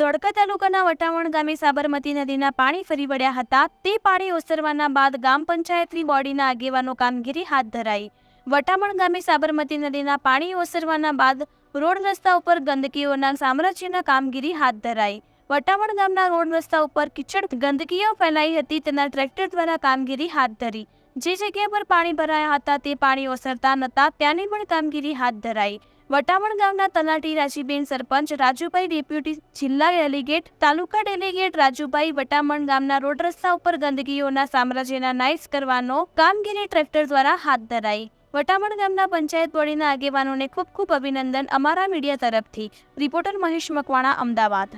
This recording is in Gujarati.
ધોળકા તાલુકાના વટામણ ગામે સાબરમતી નદીના પાણી ફરી વળ્યા હતા. તે પાણી ઓસરવાના બાદ ગામ પંચાયતની બોડીના આગેવાનો કામગીરી હાથ ધરાઈ. વટામણ ગામે સાબરમતી નદીના પાણી ઓસરવાના બાદ રોડ રસ્તા ઉપર ગંદકીઓના સામ્રાજ્યના કામગીરી હાથ ધરાઈ. વટામણ ગામના રોડ રસ્તા ઉપર કિચડ ગંદકીઓ ફેલાઈ હતી. તેના ટ્રેક્ટર દ્વારા કામગીરી હાથ ધરી. જે જગ્યા પર પાણી ભરાયા હતા તે પાણી ઓસરતા નહોતા ત્યાંની પણ કામગીરી હાથ ધરાઈ. વટામણ ગામના તલાટી રાજીબેન સરપંચ રાજુભાઈ ડેપ્યુટી જિલ્લા ડેલિગેટ, તાલુકા ડેલિગેટ રાજુભાઈ વટામણ ગામના રોડ રસ્તા ઉપર ગંદકીઓના સામ્રાજ્યના નાઇસ કરવાનો કામગીરી ટ્રેક્ટર દ્વારા હાથ ધરાઈ. વટામણ ગામના પંચાયત બોડીના આગેવાનોને ખૂબ ખૂબ અભિનંદન અમારા મીડિયા તરફથી. રિપોર્ટર મહેશ મકવાણા, અમદાવાદ.